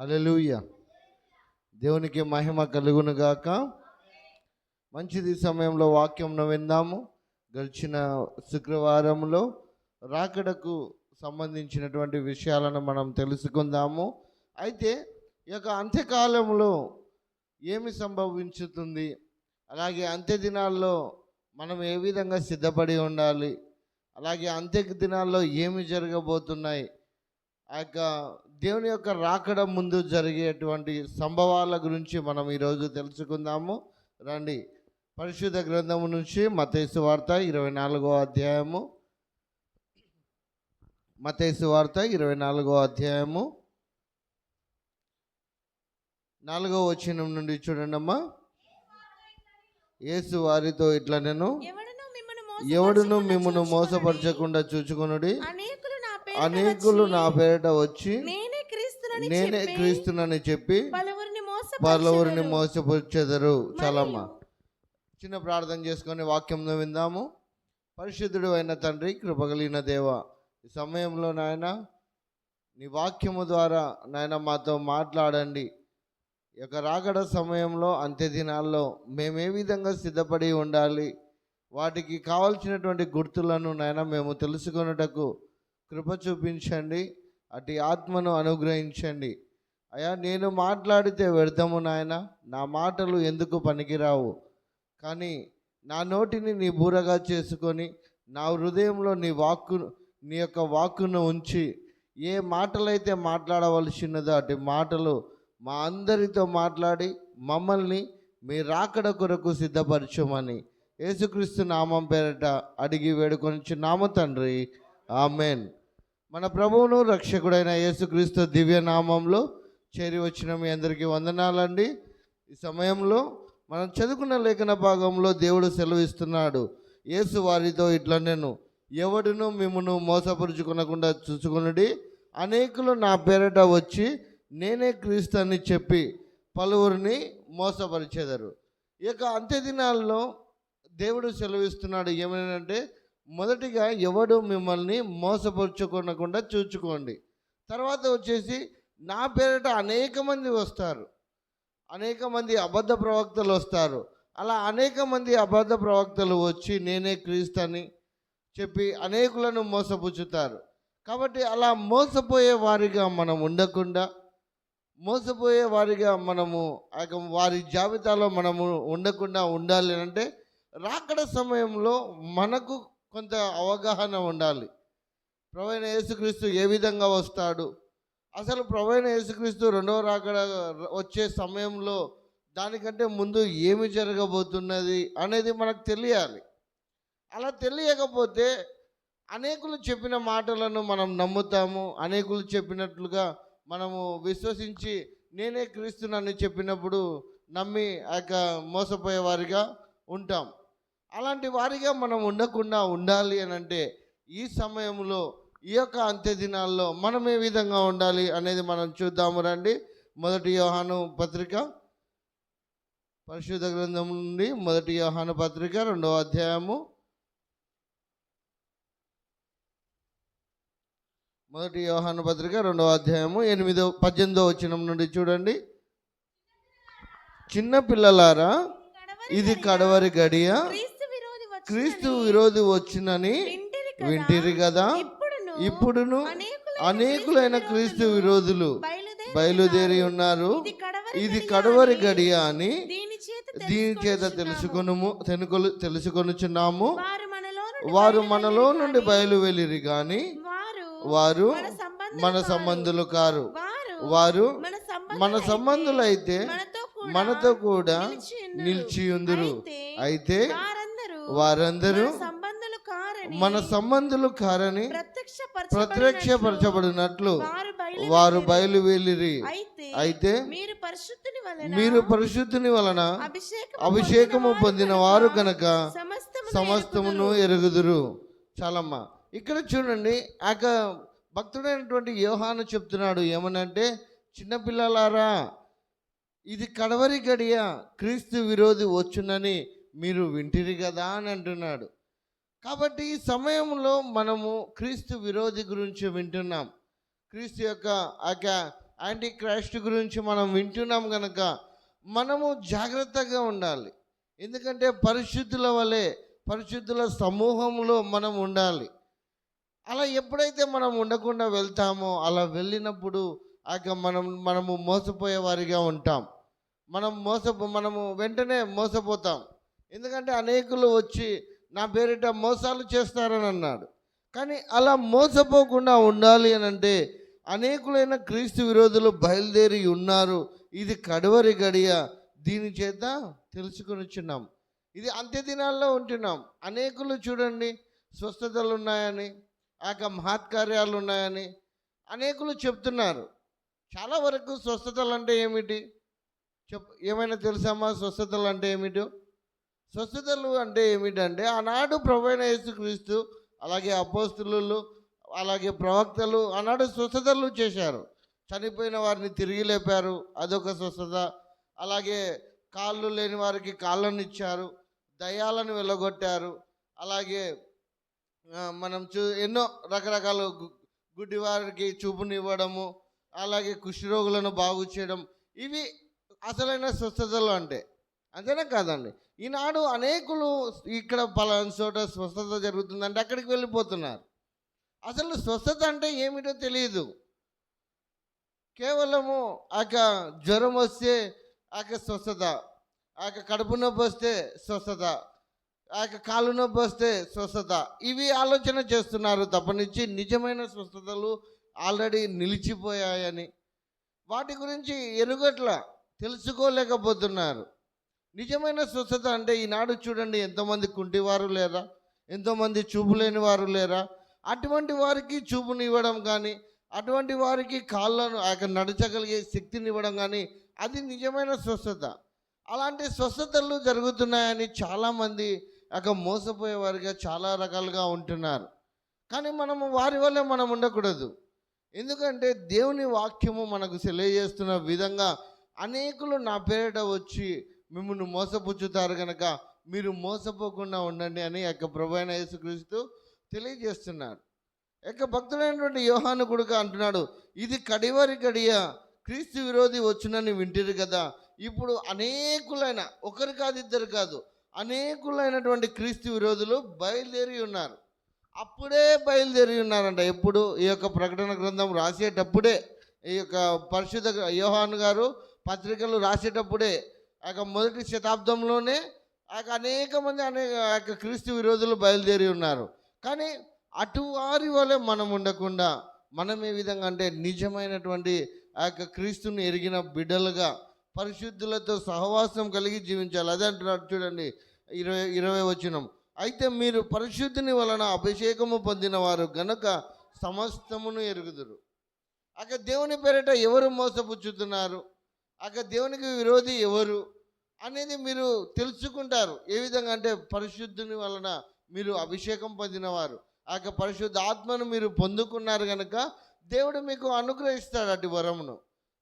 అలెలుయ్య దేవునికి మహిమ కలుగును గాక. మంచిది సమయంలో వాక్యంను విందాము. గడిచిన శుక్రవారంలో రాకడకు సంబంధించినటువంటి విషయాలను మనం తెలుసుకుందాము. అయితే ఈ యొక్క అంత్యకాలంలో ఏమి సంభవించుతుంది? అలాగే అంత్య దినాల్లో మనం ఏ విధంగా సిద్ధపడి ఉండాలి? అలాగే అంత్య దినాల్లో ఏమి జరగబోతున్నాయి? ఆ యొక్క దేవుని యొక్క రాకడ ముందు జరిగేటువంటి సంభవాల గురించి మనం ఈరోజు తెలుసుకుందాము. రండి. పరిశుద్ధ గ్రంథము నుంచి మతేసు వార్త ఇరవై నాలుగో అధ్యాయము. మతేసు వార్త ఇరవై నాలుగో అధ్యాయము. నాలుగో వచనం నుండి చూడండి అమ్మా యేసు వారితో ఇట్లా నేను ఎవడును మిమ్మును మోసపరచకుండా చూచుకొనుడి. అనేకులు నా పేరిట వచ్చి, నేనే క్రీస్తునని నేనే చెప్పి క్రీస్తునని చెప్పి పలువురిని పలువురిని మోసపరచెదరు. చాలమ్మా చిన్న ప్రార్థన చేసుకొని వాక్యంను విందాము. పరిశుద్ధుడు అయిన తండ్రి కృపగలిగిన దేవ ఈ సమయంలో నాయన నీ వాక్యము ద్వారా నాయన మాతో మాట్లాడండి. ఈ యొక్క రాకడ సమయంలో అంత్య దినాల్లో మేము ఏ విధంగా సిద్ధపడి ఉండాలి? వాటికి కావలసినటువంటి గుర్తులను నాయన మేము తెలుసుకొనుటకు కృప చూపించండి అటు ఆత్మను అనుగ్రహించండి. అయ్యా నేను మాట్లాడితే వ్యర్థము నాయన నా మాటలు ఎందుకు పనికిరావు? కానీ నా నోటిని నీ బూరగా చేసుకొని నా హృదయంలో నీ వాక్కు నీ యొక్క వాక్కును ఉంచి ఏ మాటలైతే మాట్లాడవలసినదో అటు మాటలు మా అందరితో మాట్లాడి మమ్మల్ని మీ రాకడ కొరకు సిద్ధపరచమని యేసుక్రీస్తు నామం పేరట అడిగి వేడుకొని నామ తండ్రి. ఆమెన్. మన ప్రభువును రక్షకుడైన యేసుక్రీస్తు దివ్య నామంలో చేరి వచ్చిన మీ అందరికీ వందనాలండి. ఈ సమయంలో మనం చదువుకున్న లేఖన భాగంలో దేవుడు సెలవిస్తున్నాడు. యేసు వారితో ఇట్లా నేను ఎవడును మిమ్మను మోసపరుచుకునకుండా చూసుకునుడి. అనేకులు నా పేరట వచ్చి నేనే క్రీస్తు అని చెప్పి పలువురిని మోసపరిచేదారు. ఇక అంత్య దినాల్లో దేవుడు సెలవిస్తున్నాడు ఏమనంటే మొదటిగా ఎవడు మిమ్మల్ని మోసపరుచుకొనకుండా చూచుకోండి. తర్వాత వచ్చేసి నా పేరిట అనేక మంది వస్తారు. అనేక మంది అబద్ధ ప్రవక్తలు వస్తారు. అలా అనేక మంది అబద్ధ ప్రవక్తలు వచ్చి నేనే క్రీస్తని చెప్పి అనేకులను మోసపుచ్చుతారు. కాబట్టి అలా మోసపోయే వారిగా మనం ఉండకుండా మోసపోయే వారిగా మనము వారి జాబితాలో మనము ఉండకుండా ఉండాలి అంటే రాకడ సమయంలో మనకు కొంత అవగాహన ఉండాలి. ప్రవైన యేసుక్రీస్తు ఏ విధంగా వస్తాడు? అసలు ప్రవైన యేసుక్రీస్తు రెండవ రాకడ వచ్చే సమయంలో దానికంటే ముందు ఏమి జరగబోతున్నది అనేది మనకు తెలియాలి. అలా తెలియకపోతే అనేకులు చెప్పిన మాటలను మనం నమ్ముతాము. అనేకులు చెప్పినట్లుగా మనము విశ్వసించి నేనే క్రీస్తునని చెప్పినప్పుడు నమ్మి ఆ యొక్క మోసపోయేవారిగా ఉంటాం. అలాంటి వారిగా మనం ఉండకుండా ఉండాలి అని అంటే ఈ సమయంలో ఈ యొక్క అంత్య దినాల్లో మనం ఏ విధంగా ఉండాలి అనేది మనం చూద్దాము రండి. మొదటి యోహాను పత్రిక పరిశుద్ధ గ్రంథం నుండి మొదటి యోహాను పత్రిక రెండవ అధ్యాయము. మొదటి యోహాను పత్రిక రెండవ అధ్యాయము ఎనిమిదో పద్దెనిమిదో వచనం నుండి చూడండి. చిన్న పిల్లలారా ఇది కడవరి గడియ. క్రీస్తు విరోధి వచ్చునని వింటిరి కదా. ఇప్పుడును అనేకులైన క్రీస్తు విరోధులు బయలుదేరి ఉన్నారు ఇది కడవరి గడియ అని దీని చేత. తెలుసుకొనుము తెనుకొలు తెలుసుకొనుచున్నాము వారు మనలో నుండి గాని బయలు వెళ్ళిరి కానీ వారు మన సంబంధులు కారు. సంబంధులు వారు మన సంబంధులైతే సంబంధులైతే మనతో కూడా. నిలిచి ఉందురు అయితే అయితే వారందరూ సంబంధులు కారని మన సంబంధులు కారని ప్రత్యక్షపరచబడినట్లు వారు. బయలు వెళ్ళిరి అయితే మీరు పరిశుద్ధుని వలన మీరు పరిశుద్ధుని వలన అభిషేకము పొందిన వారు కనుక సమస్తమును ఎరుగుదురు. చాలమ్మా ఇక్కడ చూడండి ఆ భక్తుడైనటువంటి యోహాను చెప్తున్నాడు ఏమనంటే చిన్నపిల్లలారా ఇది కడవరి గడియ క్రీస్తు విరోధి వచ్చునని మీరు వింటిరి కదా అని అంటున్నాడు. కాబట్టి ఈ సమయంలో మనము క్రీస్తు విరోధి గురించి వింటున్నాం. క్రీస్తు యొక్క ఆ యొక్క యాంటీ క్రైస్ట్ గురించి మనం వింటున్నాం కనుక మనము జాగ్రత్తగా ఉండాలి. ఎందుకంటే పరిశుద్ధుల వలె పరిశుద్ధుల సమూహంలో మనం ఉండాలి. అలా ఎప్పుడైతే మనం ఉండకుండా వెళ్తామో అలా వెళ్ళినప్పుడు ఆక మనం మనము మోసపోయే వారిగా ఉంటాం. మనం మోసపో మనము వెంటనే మోసపోతాం. ఎందుకంటే అనేకులు వచ్చి నా పేరిట మోసాలు చేస్తారని అన్నాడు. కానీ అలా మోసపోకుండా ఉండాలి అని అంటే అనేకులైన క్రీస్తు విరోధులు బయలుదేరి ఉన్నారు. ఇది కడవరి గడియ. దీని చేత తెలుసుకొనిచున్నాం ఇది అంత్య దినాల్లో ఉంటున్నాం. అనేకులు చూడండి స్వస్థతలు ఉన్నాయని ఆ యొక్క మహత్కార్యాలు ఉన్నాయని అనేకులు చెప్తున్నారు. చాలా వరకు స్వస్థతలు అంటే ఏమిటి? చెప్ ఏమైనా తెలుసామా? స్వస్థతలు అంటే ఏమిటో? స్వస్థతలు అంటే ఏమిటంటే ఆనాడు ప్రభైన యేసుక్రీస్తు అలాగే అపోస్తులు అలాగే ప్రవక్తలు ఆనాడు స్వస్థతలు చేశారు. చనిపోయిన వారిని తిరిగి లేపారు అదొక స్వస్థత. అలాగే కాళ్ళు లేని వారికి కాళ్ళను ఇచ్చారు దయాలను వెళ్ళగొట్టారు అలాగే మనం చూ ఎన్నో రకరకాల గు- గుడ్డి వారికి చూపునివ్వడము అలాగే కుష్ఠరోగులను బాగు చేయడం ఇవి అసలైన స్వస్థతలు అంటే. అంతేనా కాదండి. ఈనాడు అనేకులు ఇక్కడ పలానా చోట స్వస్థత జరుగుతుందంటే అక్కడికి వెళ్ళిపోతున్నారు. అసలు స్వస్థత అంటే ఏమిటో తెలియదు కేవలము ఆ యొక్క జ్వరం వస్తే ఆ యొక్క స్వస్థత ఆ యొక్క కడుపు నొప్పి వస్తే స్వస్థత ఆ యొక్క కాలు నొప్పి వస్తే స్వస్థత ఇవి ఆలోచన చేస్తున్నారు తప్పనించి నిజమైన స్వస్థతలు ఆల్రెడీ నిలిచిపోయాయని. వాటి గురించి ఎరుగట్ల తెలుసుకోలేకపోతున్నారు. నిజమైన స్వస్థత అంటే ఈనాడు చూడండి ఎంతోమంది కుంటివారు లేరా? ఎంతోమంది చూపు లేని వారు లేరా? అటువంటి వారికి చూపునివ్వడం కానీ అటువంటి వారికి కాళ్ళను ఆ యొక్క నడచగలిగే శక్తిని ఇవ్వడం కానీ అది నిజమైన స్వస్థత. అలాంటి స్వస్థతలు జరుగుతున్నాయని చాలామంది యొక్క మోసపోయేవారిగా చాలా రకాలుగా ఉంటున్నారు. కానీ మనము వారి వల్లే మనం ఉండకూడదు. ఎందుకంటే దేవుని వాక్యము మనకు తెలియజేస్తున్న విధంగా అనేకులు నా పేరిట వచ్చి మిమ్మల్ని మోసపుచ్చుతారు కనుక మీరు మోసపోకుండా ఉండండి అని యొక్క ప్రభు అయిన యేసుక్రీస్తు తెలియజేస్తున్నాడు. యొక్క భక్తుడైనటువంటి యోహాను కొడుక అంటున్నాడు ఇది కడివరి గడియ క్రీస్తు విరోధి వచ్చునని వింటిరు కదా. ఇప్పుడు అనేకులైన ఒకరు కాదు ఇద్దరు కాదు అనేకులైనటువంటి క్రీస్తు విరోధులు బయలుదేరి ఉన్నారు. అప్పుడే బయలుదేరి ఉన్నారంట. ఎప్పుడు? ఈ యొక్క ప్రకటన గ్రంథం రాసేటప్పుడే. ఈ యొక్క పరిశుద్ధ యోహాను గారు పత్రికలు రాసేటప్పుడే. ఆ యొక్క మొదటి శతాబ్దంలోనే ఆ యొక్క అనేక మంది అనేక ఆ యొక్క క్రీస్తు విరోధులు బయలుదేరి ఉన్నారు. కానీ అటువారి వలె మనం ఉండకుండా మనం ఏ విధంగా అంటే నిజమైనటువంటి ఆ యొక్క క్రీస్తుని ఎరిగిన బిడ్డలుగా పరిశుద్ధులతో సహవాసం కలిగి జీవించాలి. అదే అంటున్నాడు చూడండి ఇరవై ఇరవై వచనం. అయితే మీరు పరిశుద్ధిని వలన అభిషేకము పొందిన వారు గనుక సమస్తమును ఎరుగుదురు. అక్కడ దేవుని పేరిట ఎవరు మోసపుచ్చుతున్నారు? అక్కడ దేవునికి విరోధి ఎవరు అనేది మీరు తెలుసుకుంటారు. ఏ విధంగా అంటే పరిశుద్ధుని వలన మీరు అభిషేకం పొందినవారు. ఆ యొక్క పరిశుద్ధ ఆత్మను మీరు పొందుకున్నారు కనుక దేవుడు మీకు అనుగ్రహిస్తాడు అటు వరమును.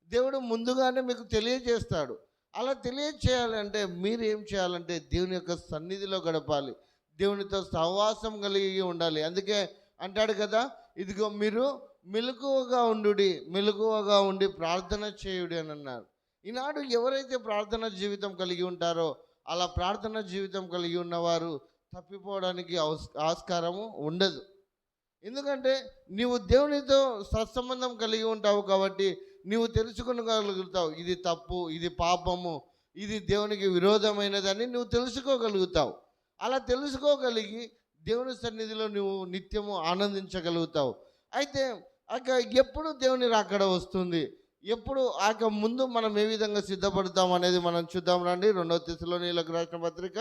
దేవుడు ముందుగానే మీకు తెలియజేస్తాడు. అలా తెలియచేయాలంటే మీరు ఏం చేయాలంటే దేవుని యొక్క సన్నిధిలో గడపాలి. దేవునితో సహవాసం కలిగి ఉండాలి. అందుకే అంటాడు కదా ఇదిగో మీరు మెలకువగా ఉండు మెలకువగా ఉండి ప్రార్థన చేయుడి అని అన్నారు. ఈనాడు ఎవరైతే ప్రార్థన జీవితం కలిగి ఉంటారో అలా ప్రార్థన జీవితం కలిగి ఉన్నవారు తప్పిపోవడానికి ఆస్- ఆస్కారము ఉండదు. ఎందుకంటే నీవు దేవునితో సత్సంబంధం కలిగి ఉంటావు కాబట్టి నీవు తెలుసుకొనగలుగుతావు. ఇది తప్పు ఇది పాపము ఇది దేవునికి విరోధమైనదని నువ్వు తెలుసుకోగలుగుతావు. అలా తెలుసుకోగలిగి దేవుని సన్నిధిలో నువ్వు నిత్యము ఆనందించగలుగుతావు. అయితే అక్కడ ఎప్పుడు దేవుని రాకడ వస్తుంది? ఎప్పుడు ఆ యొక్క ముందు మనం ఏ విధంగా సిద్ధపడతాం అనేది మనం చూద్దాం రండి. రెండవ తెశలోనీయులకు రాసిన పత్రిక.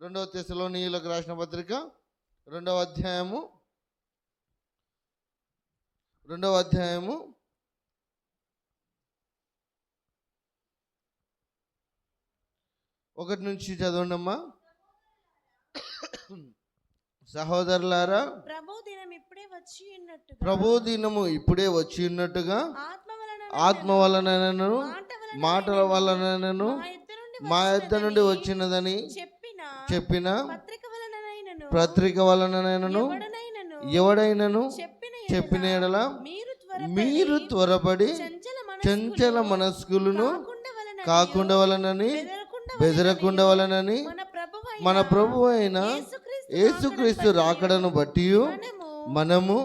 రెండవ తెశలోనీయులకు రాసిన పత్రిక. రెండవ అధ్యాయము. రెండవ అధ్యాయము. ఒకటి నుంచి చదవండమ్మా. సహోదరులారా ప్రభు దినం ఇప్పుడే వచ్చి ఉన్నట్టు ప్రభు దినము ఇప్పుడే వచ్చి ఉన్నట్టుగా. ఆత్మ ఆత్మ వలనను మాట వలన మాటల వలనను మా యొద్ద నుండి వచ్చినదని చెప్పిన పత్రిక వలననైనను ఎవడైనను చెప్పిన ఎడల మీరు త్వరపడి చంచల మనస్కులను కాకుండా వలనని బెదరకుండా వలనని మన ప్రభు అయిన యేసుక్రీస్తు రాకడను బట్టి మనము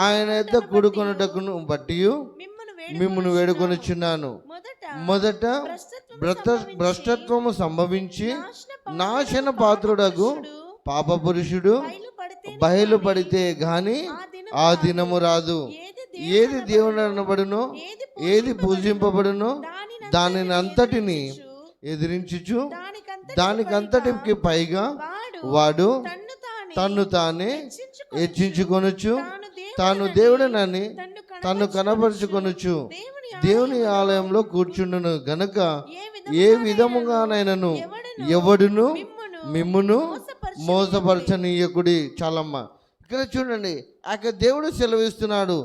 ఆయన యొద్ద కూడుకొనుటకును బట్టి మిమ్మల్ని వేడుకొనిచున్నాను. మొదట మొదట భ్రష్టత్వము భ్రత సంభవించి భ్రష్టత్వము సంభవించి నాశన పురుషుడు పాప పురుషుడు బయలుపడితే గాని ఆ దినం ఆ దినము రాదు. ఏది దేవుడు అనబడునో ఏది పూజింపబడునో దానిని అంతటిని ఎదిరించుచు దానికంత దానికంతటికి పైగా వాడు తన్ను తానే తన్ను తానే తాను తాను దేవుడనని తన్ను కనపరుచుకొనుచు. దేవుని ఆలయంలో కూర్చుండును గనుక ఏ విధముగానైనను ఎవడును మిమ్మును మిమ్మును మోసపరచు మోసపరచనీయకుడి చాలమ్మ. ఇక్కడ చూడండి ఆ యొక్క దేవుడు సెలవిస్తున్నాడు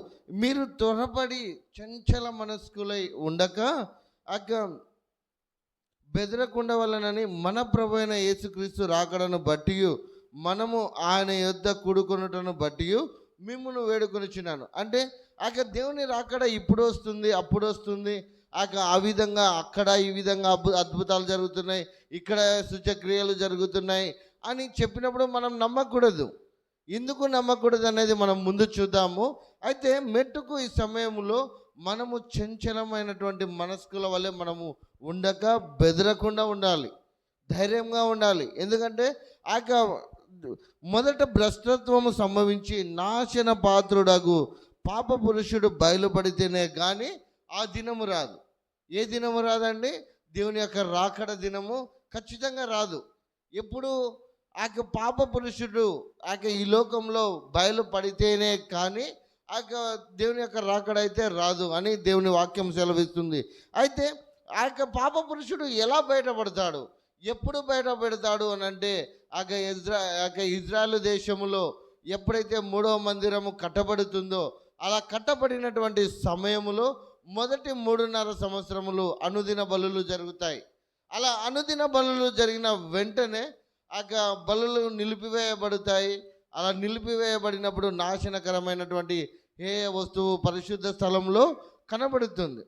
మీరు త్వరపడి చంచల మనస్కులై ఉండక ఆ యొక్క బెదరకుండా వలనని మన ప్రభు అయిన యేసుక్రీస్తు రాకడను బట్టి మనము ఆయన యొద్ద కూడుకొనుటను బట్టి మిమ్మల్ని వేడుకొనిచున్నాను. అంటే ఆ యొక్క దేవుని రాకడ ఇప్పుడు వస్తుంది అప్పుడు వస్తుంది ఆ ఆ విధంగా అక్కడ ఈ విధంగా అద్భు- అద్భుతాలు జరుగుతున్నాయి. ఇక్కడ శుచక్రియలు జరుగుతున్నాయి అని చెప్పినప్పుడు మనం నమ్మకూడదు. ఎందుకు నమ్మకూడదు అనేది మనం ముందు చూద్దాము. అయితే మెట్టుకు ఈ సమయంలో మనము చంచలమైనటువంటి మనస్కుల వల్లే మనము ఉండక బెదరకుండా ఉండాలి. ధైర్యంగా ఉండాలి. ఎందుకంటే ఆ యొక్క మొదట భ్రష్టత్వము సంభవించి నాశన పాత్రుడగు పాప పురుషుడు బయలుపడితేనే కానీ ఆ దినము రాదు. ఏ దినము రాదండి? దేవుని యొక్క రాకడ దినము ఖచ్చితంగా రాదు. ఎప్పుడు ఆ యొక్క పాప పురుషుడు ఆ యొక్క ఈ లోకంలో బయలుపడితేనే కానీ ఆ యొక్క దేవుని యొక్క రాకడైతే అయితే రాదు అని దేవుని వాక్యం సెలవిస్తుంది. అయితే ఆ యొక్క పాప పురుషుడు ఎలా బయటపడతాడు? ఎప్పుడు బయటపడతాడు అని అంటే ఆగ ఇజ్రా ఆ ఇజ్రాయల్ దేశంలో దేశములో ఎప్పుడైతే మూడవ మందిరము కట్టబడుతుందో అలా కట్టబడినటువంటి సమయములో మొదటి మూడున్నర సంవత్సరములు అనుదిన బలులు జరుగుతాయి. అలా అనుదిన బలులు జరిగిన వెంటనే ఆ బలులు నిలిపివేయబడతాయి. అలా నిలిపివేయబడినప్పుడు నాశనకరమైనటువంటి ఏ వస్తువు పరిశుద్ధ స్థలంలో కనబడుతుంది.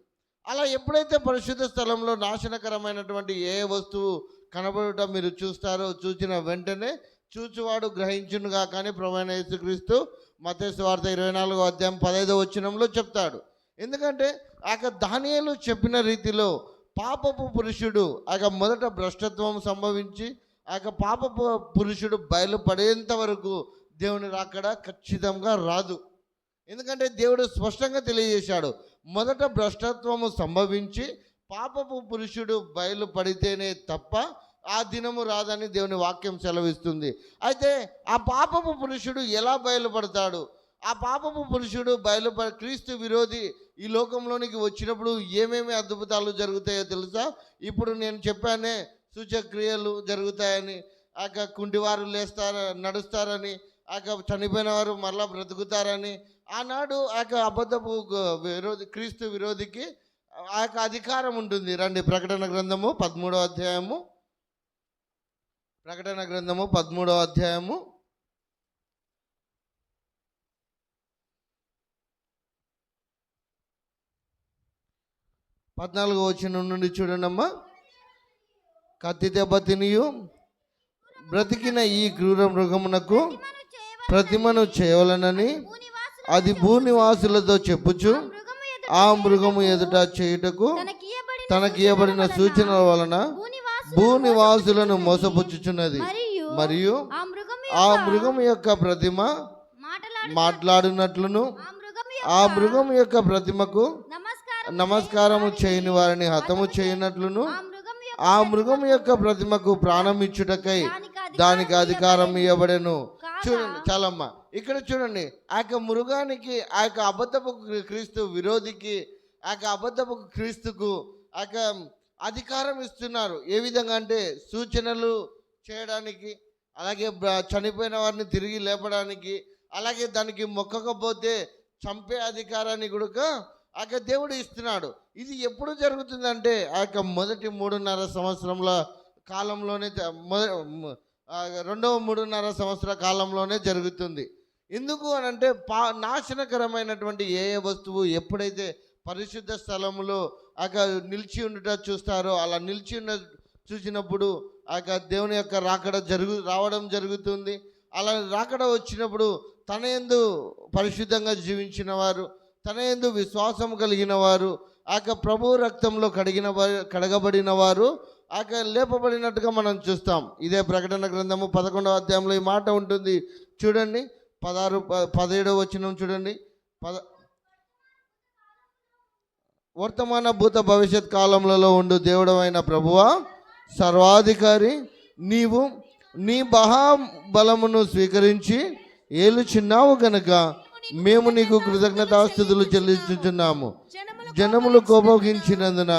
అలా ఎప్పుడైతే పరిశుద్ధ స్థలంలో నాశనకరమైనటువంటి ఏ వస్తువు కనబడుట మీరు చూస్తారో చూసిన వెంటనే చూచువాడు గ్రహించునుగా కానీ ప్రమాణ యేసుక్రీస్తు మతేసు వార్త ఇరవై నాలుగో అధ్యాయం పదైదో వచ్చినంలో చెప్తాడు. ఎందుకంటే ఆ యొక్క దానియేలు చెప్పిన రీతిలో పాపపు పురుషుడు ఆ యొక్క మొదట భ్రష్టత్వం సంభవించి ఆ యొక్క పాపపు పురుషుడు బయలుపడేంత వరకు దేవుని రాకడ ఖచ్చితంగా రాదు. ఎందుకంటే దేవుడు స్పష్టంగా తెలియజేశాడు. మొదట భ్రష్టత్వము సంభవించి పాపపు పురుషుడు బయలుపడితేనే తప్ప ఆ దినము రాదని దేవుని వాక్యం సెలవిస్తుంది. అయితే ఆ పాపపు పురుషుడు ఎలా బయలుపడతాడు? ఆ పాపపు పురుషుడు బయలుపడ క్రీస్తు విరోధి ఈ లోకంలోనికి వచ్చినప్పుడు ఏమేమి అద్భుతాలు జరుగుతాయో తెలుసా? ఇప్పుడు నేను చెప్పానే సూచక్రియలు జరుగుతాయని ఆ యొక్క కుంటివారు లేస్తారు నడుస్తారని ఆ చనిపోయిన వారు మరలా బ్రతుకుతారని ఆనాడు ఆ యొక్క అబద్ధపు విరోధి క్రీస్తు విరోధికి ఆ యొక్క అధికారం ఉంటుంది. రండి ప్రకటన గ్రంథము పదమూడవ అధ్యాయము. ప్రకటన గ్రంథము పదమూడవ అధ్యాయము. పద్నాలుగో వచ్చిన నుండి చూడండమ్మా. కత్తి దెబ్బ తినియు బ్రతికిన ఈ క్రూర మృగమునకు ప్రతిమను చేయవలనని అది భూనివాసులతో చెప్పుచు ఆ మృగము ఎదుట చేయుటకు తనకియబడిన సూచనల వలన భూనివాసులను మోసపుచ్చుచున్నది. మరియు మరియు ఆ మృగం యొక్క ప్రతిమ మాటలాడు మాట్లాడినట్లును ఆ మృగం యొక్క ప్రతిమకు నమస్కారం నమస్కారము చేయని వారిని హతము చేయనట్లును ఆ మృగం యొక్క ప్రతిమకు ప్రాణం ఇచ్చుటకై దానికి అధికారం ఇవ్వబడెను చూడండి చాలమ్మ. ఇక్కడ చూడండి ఆ యొక్క మృగానికి ఆ యొక్క అబద్ధపు క్రీ- క్రీస్తు విరోధికి ఆ యొక్క అబద్ధపు క్రీస్తుకు ఆ యొక్క అధికారం ఇస్తున్నారు. ఏ విధంగా అంటే సూచనలు చేయడానికి అలాగే చనిపోయిన వారిని తిరిగి లేపడానికి అలాగే దానికి మొక్కకపోతే చంపే అధికారాన్ని కూడా ఆ యొక్క దేవుడు ఇస్తున్నాడు. ఇది ఎప్పుడు జరుగుతుందంటే ఆ యొక్క మొదటి మూడున్నర సంవత్సరంల కాలంలోనే మొద రెండవ మూడున్నర సంవత్సర కాలంలోనే జరుగుతుంది. ఎందుకు అని అంటే పా నాశనకరమైనటువంటి ఏ ఏ వస్తువు ఎప్పుడైతే పరిశుద్ధ స్థలంలో ఆక నిలిచి ఉండుట చూస్తారో అలా నిలిచి ఉన్న చూసినప్పుడు ఆ దేవుని యొక్క రాకడ జరుగు రావడం జరుగుతుంది. అలా రాకడ వచ్చినప్పుడు తన ఎందు పరిశుద్ధంగా జీవించిన వారు తన ఎందు విశ్వాసం కలిగిన వారు ఆ యొక్క ప్రభు రక్తంలో కడిగిన వారు కడగబడిన వారు ఆ యొక్క లేపబడినట్టుగా మనం చూస్తాం. ఇదే ప్రకటన గ్రంథము పదకొండవ అధ్యాయంలో ఈ మాట ఉంటుంది. చూడండి పదహారు పదిహేడవ వచనం చూడండి. పద వర్తమాన భూత భవిష్యత్ కాలములలో ఉండు దేవుడమైన ప్రభువా సర్వాధికారి నీవు నీ బలమును స్వీకరించి ఏలుచున్నావు గనుక మేము నీకు కృతజ్ఞతాస్థుతులు చెల్లించుచున్నాము. జనములు జనములు కోపగించినందున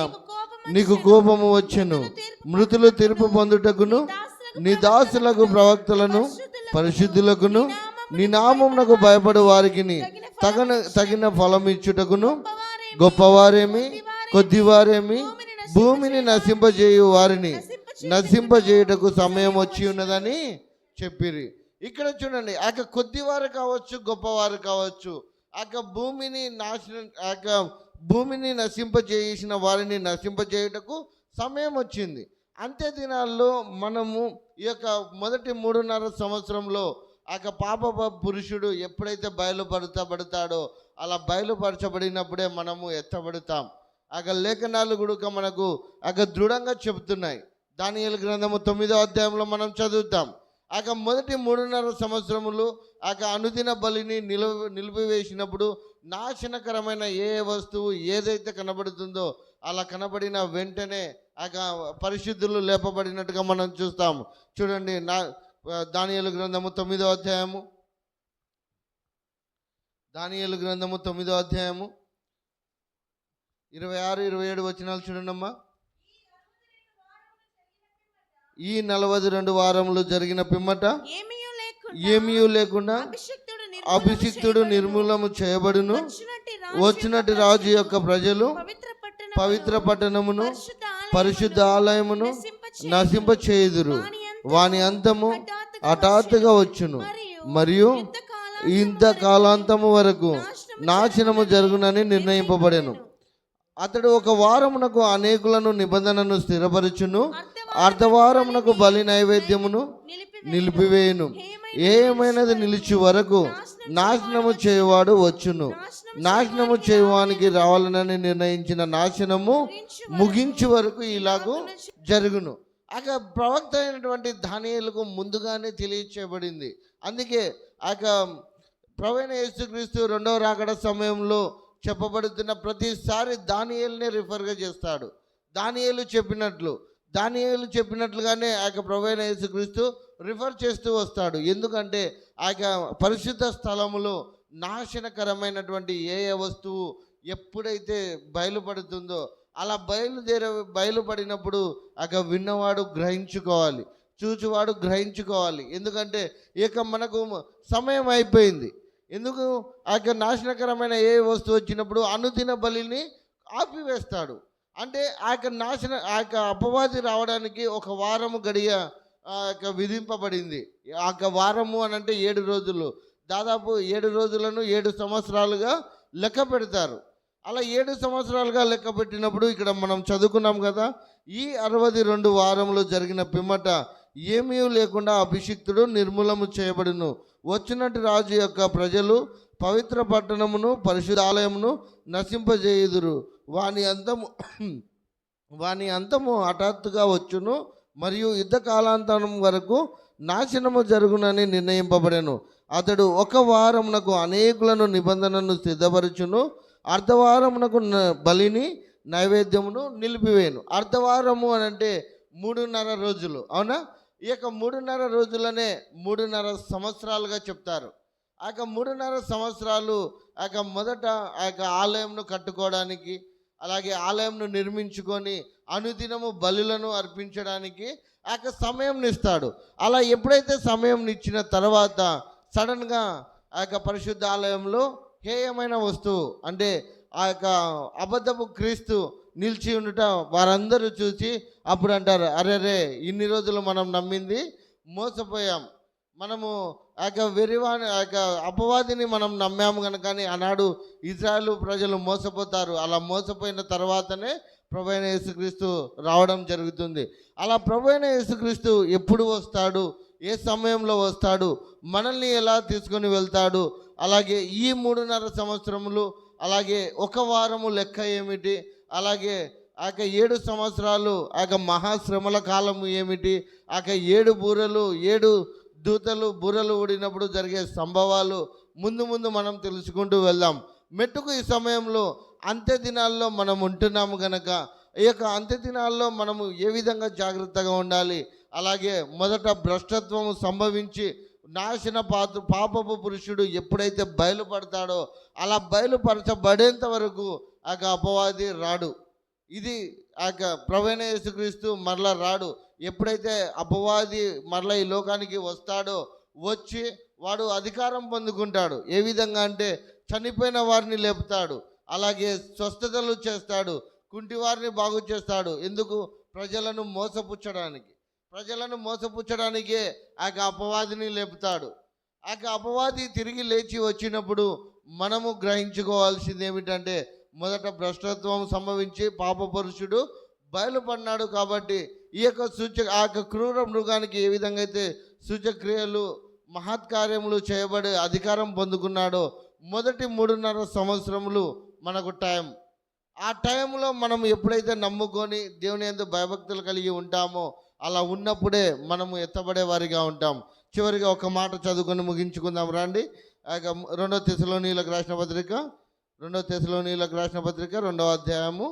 నీకు కోపము వచ్చును. మృతులు తీర్పు పొందుటకును నీ దాసులకు ప్రవక్తలను పరిశుద్ధులకును నీ నామమునకు భయపడు వారికి తగిన తగిన ఫలం ఇచ్చుటకును గొప్పవారేమి కొద్దివారేమి భూమిని నశింపజేయు వారిని నశింపజేయుటకు సమయం వచ్చి ఉన్నదని చెప్పిరి. ఇక్కడ చూడండి ఆ యొక్క కొద్దివారు కావచ్చు గొప్పవారు కావచ్చు ఆ యొక్క భూమిని నాశనం ఆ యొక్క భూమిని నశింపజేసిన వారిని నశింపజేయుటకు సమయం వచ్చింది. అంత్య దినాల్లో మనము ఈ యొక్క మొదటి మూడున్నర సంవత్సరంలో ఆ యొక్క పాప పురుషుడు ఎప్పుడైతే బయలుపడతబడతాడో అలా బయలుపరచబడినప్పుడే మనము ఎత్తబడతాం. ఆ లేఖనాలు కూడా మనకు ఆ దృఢంగా చెబుతున్నాయి. దానియేలు గ్రంథము తొమ్మిదో అధ్యాయంలో మనం చదువుతాం. ఆ మొదటి మూడున్నర సంవత్సరములు ఆ యొక్క అనుదిన బలిని నిలువ నిలిపివేసినప్పుడు నాశనకరమైన ఏ వస్తువు ఏదైతే కనబడుతుందో అలా కనబడిన వెంటనే ఆ పరిశుద్ధులు లేపబడినట్టుగా మనం చూస్తాం. చూడండి నా దానియేలు గ్రంథము తొమ్మిదో అధ్యాయము. దానియేలు గ్రంథము తొమ్మిదో అధ్యాయము. ఇరవై ఆరు ఇరవై ఏడు వచనాలు చూడండి అమ్మా ఈ నలభై రెండు వారములు జరిగిన పిమ్మట ఏమీ లేకుండా అభిషిక్తుడు నిర్మూలము చేయబడును. వచ్చినట్టి వచ్చినటి రాజు యొక్క ప్రజలు పవిత్ర పట్టణం పవిత్ర పట్టణమును పరిశుద్ధ ఆలయమును. నశింప చేయుదురు వాని అంతము హఠాత్తుగా వచ్చును. మరియు ఇంత కాలాంతము వరకు నాశనము జరుగునని నిర్ణయింపబడెను. అతడు ఒక వారమునకు అనేకులను నిబంధనను స్థిరపరచును. అర్ధవారమునకు బలి నైవేద్యమును నిలిపివేయును. ఏమైనది నిలిచి వరకు నాశనము చేయవాడు వచ్చును. నాశనము చేయవానికి రావాలనని నిర్ణయించిన నాశనము ముగించి వరకు ఇలాగూ జరుగును. ఆ ప్రవక్త అయినటువంటి ధాన్యాలకు ముందుగానే తెలియచేయబడింది. అందుకే ఆ యొక్క ప్రవీణ యేసుక్రీస్తు రెండవ రాకడ సమయంలో చెప్పబడుతున్న ప్రతిసారి దానియల్ని రిఫర్గా చేస్తాడు. దానియలు చెప్పినట్లు దానియలు చెప్పినట్లుగానే ఆ యొక్క ప్రవీణ యేసుక్రీస్తు రిఫర్ చేస్తూ వస్తాడు. ఎందుకంటే ఆ యొక్క పరిశుద్ధ స్థలములో నాశనకరమైనటువంటి ఏ ఏ వస్తువు ఎప్పుడైతే బయలుపడుతుందో అలా బయలుదేరే బయలుపడినప్పుడు అక విన్నవాడు గ్రహించుకోవాలి చూచువాడు గ్రహించుకోవాలి. ఎందుకంటే ఇక మనకు సమయం అయిపోయింది. ఎందుకు? ఆ యొక్క నాశనకరమైన ఏ వస్తువు వచ్చినప్పుడు అనుదిన బలిని ఆపివేస్తాడు. అంటే ఆ యొక్క నాశన ఆ యొక్క అపవాది రావడానికి ఒక వారము గడియ విధింపబడింది. ఆ యొక్క వారము అని అంటే ఏడు రోజులు. దాదాపు ఏడు రోజులను ఏడు సంవత్సరాలుగా లెక్క పెడతారు. అలా ఏడు సంవత్సరాలుగా లెక్క పెట్టినప్పుడు ఇక్కడ మనం చదువుకున్నాం కదా ఈ అరవై రెండు వారంలో జరిగిన పిమ్మట ఏమీ లేకుండా అభిషిక్తుడు నిర్మూలము చేయబడును. వచ్చినట్టు రాజు యొక్క ప్రజలు పవిత్ర పట్టణమును పరిశుద్ధ ఆలయమును నశింపజేయుదురు. వాని అంతము వాని అంతము హఠాత్తుగా వచ్చును. మరియు యుద్ధ కాలాంతరం వరకు నాశనము జరుగునని నిర్ణయింపబడెను. అతడు ఒక వారమునకు అనేకులను నిబంధనను సిద్ధపరచును. అర్ధవారమునకు న- బలిని నైవేద్యమును నిలిపివేయను. అర్ధవారము అని అంటే మూడున్నర రోజులు. అవునా? ఈ యొక్క మూడున్నర రోజులనే మూడున్నర సంవత్సరాలుగా చెప్తారు. ఆ యొక్క మూడున్నర సంవత్సరాలు ఆ యొక్క మొదట ఆ యొక్క ఆలయంను కట్టుకోవడానికి అలాగే ఆలయంను నిర్మించుకొని అనుదినము బలులను అర్పించడానికి ఆ యొక్క సమయం ఇస్తాడు. అలా ఎప్పుడైతే సమయం ఇచ్చిన తర్వాత సడన్గా ఆ యొక్క పరిశుద్ధ ఆలయంలో హేయమైన వస్తువు అంటే ఆ యొక్క అబద్ధపు క్రీస్తు నిలిచి ఉండటం వారందరూ చూసి అప్పుడు అంటారు అరే రే ఇన్ని రోజులు మనం నమ్మింది మోసపోయాం. మనము ఆ యొక్క వెరివాని ఆ యొక్క అపవాదిని మనం నమ్మాము కనుక ఆనాడు ఇజ్రాయలు ప్రజలు మోసపోతారు. అలా మోసపోయిన తర్వాతనే ప్రభు అయిన యేసుక్రీస్తు రావడం జరుగుతుంది. అలా ప్రభు అయిన యేసుక్రీస్తు ఎప్పుడు వస్తాడు? ఏ సమయంలో వస్తాడు? మనల్ని ఎలా తీసుకొని వెళ్తాడు? అలాగే ఈ మూడున్నర సంవత్సరములు అలాగే ఒక వారము లెక్క ఏమిటి? అలాగే ఆ యొక్క ఏడు సంవత్సరాలు ఆ యొక్క మహాశ్రమల కాలము ఏమిటి? ఆ యొక్క ఏడు బూరలు ఏడు దూతలు బుర్రలు ఊడినప్పుడు జరిగే సంభవాలు ముందు ముందు మనం తెలుసుకుంటూ వెళ్దాం. మెట్టుకు ఈ సమయంలో అంత్య దినాల్లో మనం ఉంటున్నాము కనుక ఈ యొక్క అంత్య దినాల్లో మనము ఏ విధంగా జాగ్రత్తగా ఉండాలి? అలాగే మొదట భ్రష్టత్వము సంభవించి నాశన పాత్ర పాపపు పురుషుడు ఎప్పుడైతే బయలుపడతాడో అలా బయలుపరచబడేంత వరకు ఆ యొక్క అపవాది రాడు. ఇది ఆ యొక్క ప్రవీణ యేసుక్రీస్తు మరలా రాడు. ఎప్పుడైతే అపవాది మరలా ఈ లోకానికి వస్తాడో వచ్చి వాడు అధికారం పొందుకుంటాడు. ఏ విధంగా అంటే చనిపోయిన వారిని లేపుతాడు అలాగే స్వస్థతలు చేస్తాడు కుంటి వారిని బాగు చేస్తాడు. ఎందుకు? ప్రజలను మోసపుచ్చడానికి. ప్రజలను మోసపుచ్చడానికే ఆ యొక్క అపవాదిని లేపుతాడు. ఆ యొక్క అపవాది తిరిగి లేచి వచ్చినప్పుడు మనము గ్రహించుకోవాల్సింది ఏమిటంటే మొదట భ్రష్టత్వం సంభవించి పాప పురుషుడు బయలుపడినాడు కాబట్టి ఈ యొక్క సూచక ఆ యొక్క క్రూర మృగానికి ఏ విధంగా అయితే సూచక్రియలు మహత్కార్యములు చేయబడి అధికారం పొందుకున్నాడో మొదటి మూడున్నర సంవత్సరములు మనకు టైం. ఆ టైంలో మనం ఎప్పుడైతే నమ్ముకొని దేవుని ఎందు భయభక్తులు కలిగి ఉంటామో అలా ఉన్నప్పుడే మనము ఎత్తబడే వారిగా ఉంటాం. చివరిగా ఒక మాట చదువుకొని ముగించుకుందాం రండి. ఆ యొక్క రెండో తెశలోనీలకు రాసిన పత్రిక రెండో తెశలోనీలకు రాసిన పత్రిక రెండవ అధ్యాయము.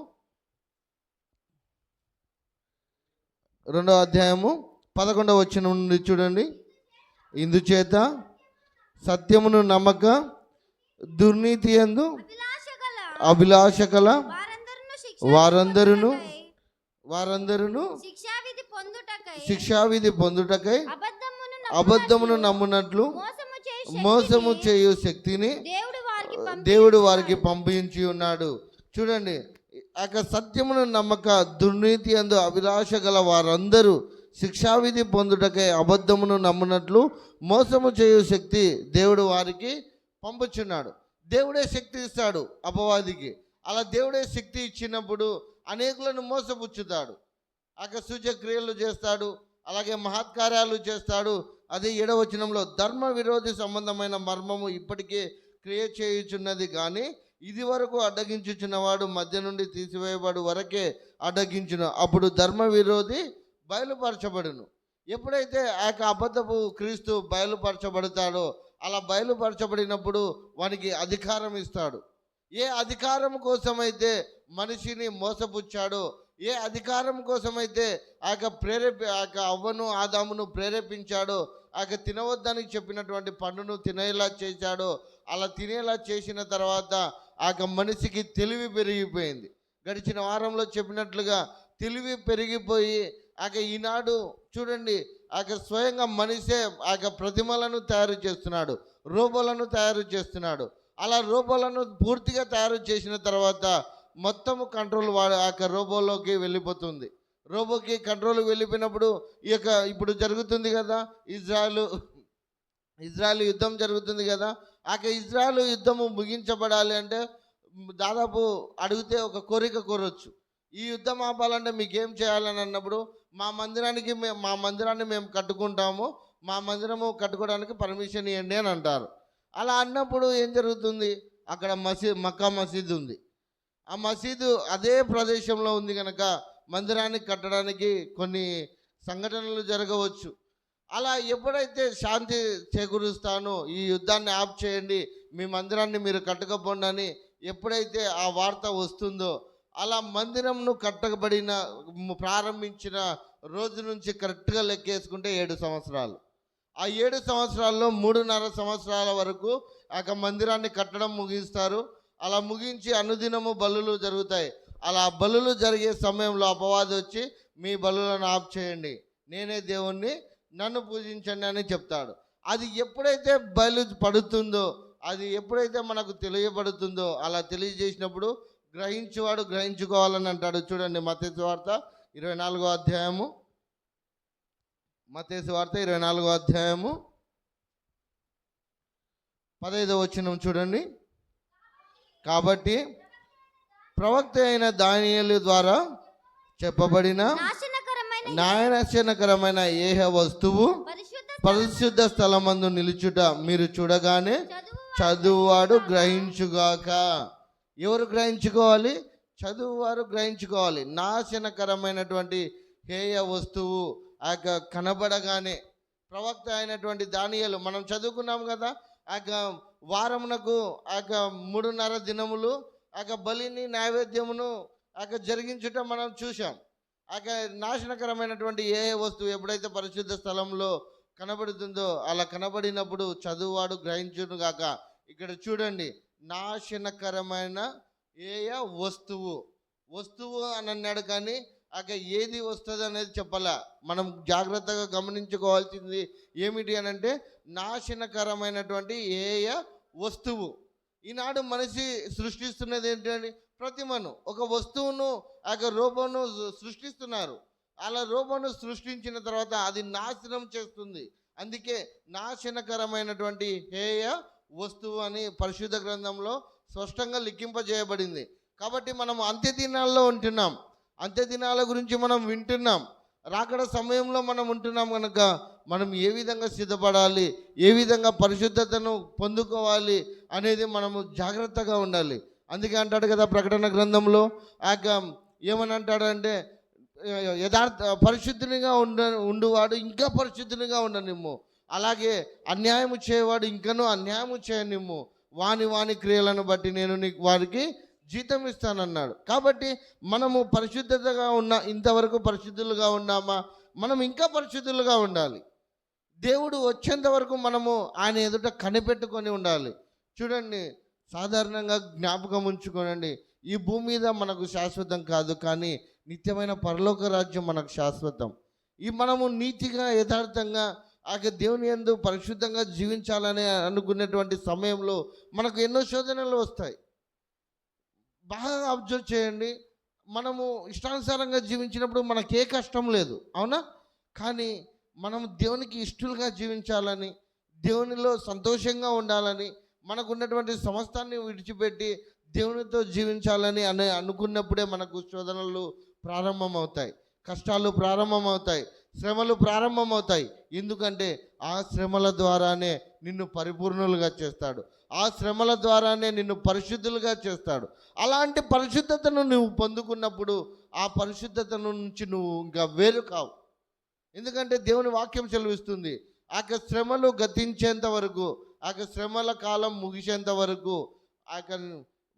రెండవ అధ్యాయము పదకొండవ వచ్చిన నుండి చూడండి. ఇందుచేత సత్యమును నమ్మక దుర్నీతి ఎందు అభిలాష కల వారందరును శిక్ష వారందరును పొందుటకై, వారందరును శిక్షావిధి పొందుటకై అబద్ధమును నమ్మునట్లు మోసము చేయు శక్తిని దేవుడు వారికి పంపించి ఉన్నాడు చూడండి ఆ యొక్క సత్యమును నమ్మక దుర్నీతి అందు అభిలాష గల వారందరూ శిక్షావిధి పొందుటకై అబద్ధమును నమ్మునట్లు మోసము చేయు శక్తి దేవుడు వారికి పంపుచున్నాడు. దేవుడే శక్తి ఇస్తాడు అపవాదికి. అలా దేవుడే శక్తి ఇచ్చినప్పుడు అనేకులను మోసపుచ్చుతాడు. ఆక సూచక్రియలు చేస్తాడు అలాగే మహత్కార్యాలు చేస్తాడు. అదే ఏడవచనంలో ధర్మ విరోధి సంబంధమైన మర్మము ఇప్పటికే క్రియ చేయుచున్నది కానీ ఇది వరకు అడ్డగించుచున్నవాడు మధ్య నుండి తీసివేయబడు వరకే అడ్డగించిన. అప్పుడు ధర్మ విరోధి బయలుపరచబడును. ఎప్పుడైతే ఆ యొక్క అబద్ధపు క్రీస్తు బయలుపరచబడతాడో అలా బయలుపరచబడినప్పుడు వానికి అధికారం ఇస్తాడు. ఏ అధికారం కోసమైతే మనిషిని మోసపుచ్చాడో ఏ అధికారం కోసమైతే ఆ యొక్క ప్రేరేపి ఆ యొక్క అవ్వను ఆదామును ప్రేరేపించాడో ఆ యొక్క తినవద్దని చెప్పినటువంటి పండును తినేలా చేశాడో అలా తినేలా చేసిన తర్వాత ఆ యొక్క మనిషికి తెలివి పెరిగిపోయింది. గడిచిన వారంలో చెప్పినట్లుగా తెలివి పెరిగిపోయి ఆ ఈనాడు చూడండి ఆ స్వయంగా మనిషే ఆ ప్రతిమలను తయారు చేస్తున్నాడు రోబోలను తయారు చేస్తున్నాడు. అలా రోబోలను పూర్తిగా తయారు చేసిన తర్వాత మొత్తము కంట్రోల్ వాడు ఆ యొక్క రోబోలోకి వెళ్ళిపోతుంది. రోబోకి కంట్రోల్ వెళ్ళిపోయినప్పుడు ఈ యొక్క ఇప్పుడు జరుగుతుంది కదా ఇజ్రాయెల్ ఇజ్రాయల్ యుద్ధం జరుగుతుంది కదా ఆ ఇజ్రాయల్ యుద్ధము ముగించబడాలి అంటే దాదాపు అడిగితే ఒక కోరిక కోరొచ్చు. ఈ యుద్ధం ఆపాలంటే మీకేం చేయాలని అన్నప్పుడు మా మందిరానికి మేము మా మందిరాన్ని మేము కట్టుకుంటాము మా మందిరము కట్టుకోవడానికి పర్మిషన్ ఇవ్వండి అని అంటారు. అలా అన్నప్పుడు ఏం జరుగుతుంది? అక్కడ మసీద్ మక్కా మసీద్ ఉంది. ఆ మసీదు అదే ప్రదేశంలో ఉంది కనుక మందిరాన్ని కట్టడానికి కొన్ని సంఘటనలు జరగవచ్చు. అలా ఎప్పుడైతే శాంతి చేకూరుస్తానో ఈ యుద్ధాన్ని ఆప్ చేయండి మీ మందిరాన్ని మీరు కట్టకపోండి ఎప్పుడైతే ఆ వార్త వస్తుందో అలా మందిరంను కట్టబడిన ప్రారంభించిన రోజు నుంచి కరెక్ట్గా లెక్కేసుకుంటే ఏడు సంవత్సరాలు. ఆ ఏడు సంవత్సరాల్లో మూడున్నర సంవత్సరాల వరకు ఆ మందిరాన్ని కట్టడం ముగిస్తారు. అలా ముగించి అనుదినము బలులు జరుగుతాయి. అలా బలులు జరిగే సమయంలో అపవాది వచ్చి మీ బలులను ఆప్ చేయండి. నేనే దేవుణ్ణి నన్ను పూజించండి అని చెప్తాడు. అది ఎప్పుడైతే బయలు పడుతుందో అది ఎప్పుడైతే మనకు తెలియబడుతుందో అలా తెలియజేసినప్పుడు గ్రహించేవాడు గ్రహించుకోవాలని అంటాడు. చూడండి మతేసు వార్త ఇరవై నాలుగో అధ్యాయము. మతేసు వార్త ఇరవై నాలుగో అధ్యాయము. పదహైదవ వచ్చినం చూడండి. కాబట్టి ప్రవక్త అయిన దానియలు ద్వారా చెప్పబడిన నాశనకరమైన నాయనశనకరమైన ఏహ వస్తువు పరిశుద్ధ స్థలమందు నిలుచుట మీరు చూడగానే చదువు చదువువాడు గ్రహించుగాక. ఎవరు గ్రహించుకోవాలి? చదువువారు గ్రహించుకోవాలి. నాశనకరమైనటువంటి హేయ వస్తువు ఆ యొక్క కనబడగానే ప్రవక్త అయినటువంటి దానియలు మనం చదువుకున్నాం కదా ఆ యొక్క వారమునకు ఆ యొక్క మూడున్నర దినములు ఆ యొక్క బలిని నైవేద్యమును ఆ యొక్క జరిగించుట మనం చూసాం ఆ నాశనకరమైనటువంటి ఏ వస్తువు ఎప్పుడైతే పరిశుద్ధ స్థలంలో కనబడుతుందో అలా కనబడినప్పుడు చదువువాడు గ్రహించును గాక. ఇక్కడ చూడండి నాశనకరమైన ఏయ వస్తువు. వస్తువు అని అన్నాడు కానీ అక ఏది వస్తుంది అనేది చెప్పాల? మనం జాగ్రత్తగా గమనించుకోవాల్సింది ఏమిటి అని అంటే నాశనకరమైనటువంటి ఏయ వస్తువు. ఈనాడు మనిషి సృష్టిస్తున్నది ఏంటంటే ప్రతిమను ఒక వస్తువును ఆ యొక్క రూపంను సృష్టిస్తున్నారు. అలా రూపంను సృష్టించిన తర్వాత అది నాశనం చేస్తుంది. అందుకే నాశనకరమైనటువంటి హేయ వస్తువు అని పరిశుద్ధ గ్రంథంలో స్పష్టంగా లిఖింపజేయబడింది. కాబట్టి మనం అంత్య దినాల్లో ఉంటున్నాం. అంత్య దినాల గురించి మనం వింటున్నాం. రాకడ సమయంలో మనం ఉంటున్నాం కనుక మనం ఏ విధంగా సిద్ధపడాలి ఏ విధంగా పరిశుద్ధతను పొందుకోవాలి అనేది మనము జాగ్రత్తగా ఉండాలి. అందుకే అంటాడు కదా ప్రకటన గ్రంథంలో ఆ యొక్క ఏమని అంటాడంటే యథార్థ పరిశుద్ధినిగా ఉండ ఉండువాడు ఇంకా పరిశుద్ధినిగా ఉండనిమ్ము. అలాగే అన్యాయము చేయవాడు ఇంకనూ అన్యాయము చేయనిమ్ము. వాని వాని క్రియలను బట్టి నేను నీకు వారికి జీతం ఇస్తానన్నాడు. కాబట్టి మనము పరిశుద్ధతగా ఉన్న ఇంతవరకు పరిశుద్ధులుగా ఉన్నామా? మనం ఇంకా పరిశుద్ధులుగా ఉండాలి. దేవుడు వచ్చేంత వరకు మనము ఆయన ఎదుట కనిపెట్టుకొని ఉండాలి. చూడండి సాధారణంగా జ్ఞాపకం ఉంచుకోనండి. ఈ భూమి మీద మనకు శాశ్వతం కాదు కానీ నిత్యమైన పరలోక రాజ్యం మనకు శాశ్వతం. ఈ మనము నీతిగా యథార్థంగా ఆ దేవుని యందు పరిశుద్ధంగా జీవించాలని అనుకునేటువంటి సమయంలో మనకు ఎన్నో శోధనలు వస్తాయి. బాగా అబ్జర్వ్ చేయండి. మనము ఇష్టానుసారంగా జీవించినప్పుడు మనకే కష్టం లేదు అవునా? కానీ మనం దేవునికి ఇష్టలుగా జీవించాలని దేవునిలో సంతోషంగా ఉండాలని మనకున్నటువంటి సమస్తాన్ని విడిచిపెట్టి దేవునితో జీవించాలని అనే అనుకున్నప్పుడే మనకు శోధనలు ప్రారంభమవుతాయి. కష్టాలు ప్రారంభమవుతాయి. శ్రమలు ప్రారంభమవుతాయి. ఎందుకంటే ఆ శ్రమల ద్వారానే నిన్ను పరిపూర్ణులుగా చేస్తాడు. ఆ శ్రమల ద్వారానే నిన్ను పరిశుద్ధులుగా చేస్తాడు. అలాంటి పరిశుద్ధతను నువ్వు పొందుకున్నప్పుడు ఆ పరిశుద్ధత నుంచి నువ్వు ఇంకా వేరు కావు. ఎందుకంటే దేవుని వాక్యం సెలవిస్తుంది. ఆ యొక్క శ్రమలు గతించేంత వరకు ఆ యొక్క శ్రమల కాలం ముగిసేంత వరకు ఆ యొక్క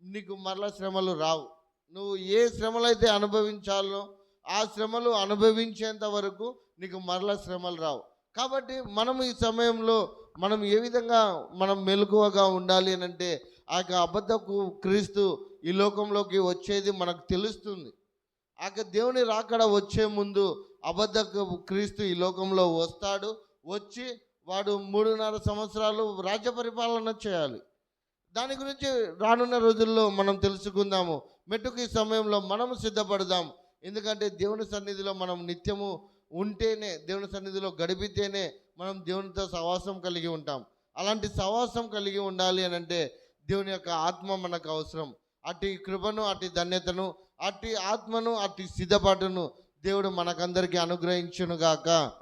నీకు మరలా శ్రమలు రావు. నువ్వు ఏ శ్రమలు అయితే అనుభవించాలో ఆ శ్రమలు అనుభవించేంత వరకు నీకు మరలా శ్రమలు రావు. కాబట్టి మనం ఈ సమయంలో మనం ఏ విధంగా మనం మెలకువగా ఉండాలి అని అంటే ఆ యొక్క అబద్ధకు క్రీస్తు ఈ లోకంలోకి వచ్చేది మనకు తెలుస్తుంది. ఆ యొక్క దేవుని రాకడ వచ్చే ముందు అబద్ధ క్రీస్తు ఈ లోకంలో వస్తాడు వచ్చి వాడు మూడున్నర సంవత్సరాలు రాజ్య పరిపాలన చేయాలి. దాని గురించి రానున్న రోజుల్లో మనం తెలుసుకుందాము. మెట్టుకు ఈ సమయంలో మనము సిద్ధపడదాం. ఎందుకంటే దేవుని సన్నిధిలో మనం నిత్యము ఉంటేనే దేవుని సన్నిధిలో గడిపితేనే మనం దేవునితో సహవాసం కలిగి ఉంటాం. అలాంటి సహవాసం కలిగి ఉండాలి అని అంటే దేవుని యొక్క ఆత్మ మనకు అవసరం. అటు కృపను అటు ధన్యతను అటు ఆత్మను అటు సిద్ధపాటును దేవుడు మనకందరికీ అనుగ్రహించునుగాక.